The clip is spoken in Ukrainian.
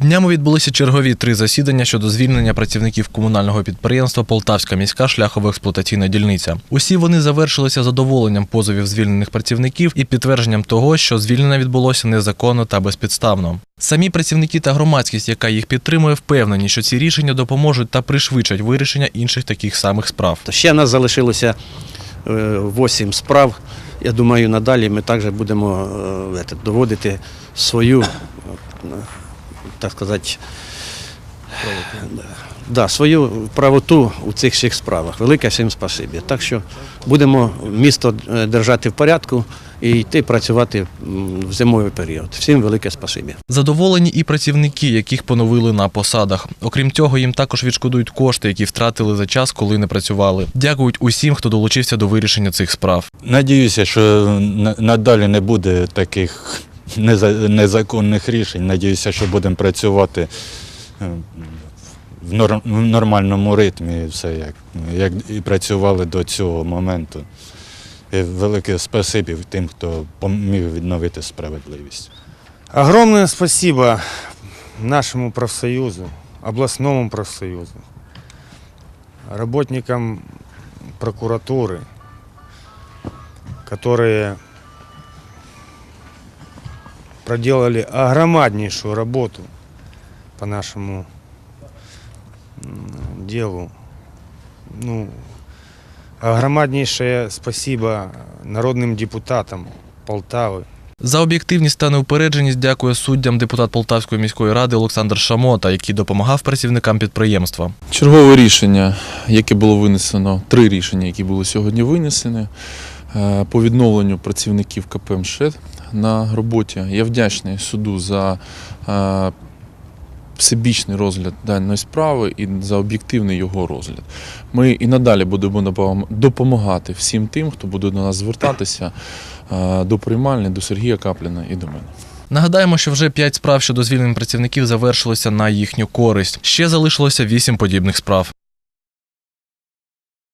Днями відбулися чергові три засідання щодо звільнення працівників комунального підприємства Полтавська міська шляхово-експлуатаційна дільниця. Усі вони завершилися задоволенням позовів звільнених працівників і підтвердженням того, що звільнення відбулося незаконно та безпідставно. Самі працівники та громадськість, яка їх підтримує, впевнені, що ці рішення допоможуть та пришвидшать вирішення інших таких самих справ. Ще нас залишилося 8 справ. Я думаю, надалі ми також будемо е, доводити свою, е, так сказати, да, свою правоту у цих всіх справах. Велике всім спасибі. Так що будемо місто е, держати в порядку і йти працювати в зимовий період. Всім велике спасибі. Задоволені і працівники, яких поновили на посадах. Окрім цього, їм також відшкодують кошти, які втратили за час, коли не працювали. Дякують усім, хто долучився до вирішення цих справ. Надіюся, що на- надалі не буде таких незаконних рішень. Надіюся, що будемо працювати е, в нормальному ритмі, все як, як і працювали до цього моменту. І велике спасибі тим, хто поміг відновити справедливість. Огромное спасибо нашему профсоюзу, областному профсоюзу, работникам прокуратуры, которые проделали огромнейшую работу по нашему делу. Ну, огромнейшее спасибо народным депутатам Полтавы, За об'єктивність та неупередженість дякує суддям депутат Полтавської міської ради Олександр Шамота, який допомагав працівникам підприємства. Чергове рішення, яке було винесено, три рішення, які були сьогодні винесені по відновленню працівників КП МШЕД на роботі. Я вдячний суду за е, всебічний розгляд даної справи і за об'єктивний його розгляд. Ми і надалі будемо допом- допомагати всім тим, хто буде до нас звертатися е, до приймальні, до Сергія Капліна і до мене. Нагадаємо, що вже п'ять справ щодо звільнень працівників завершилося на їхню користь. Ще залишилося вісім подібних справ.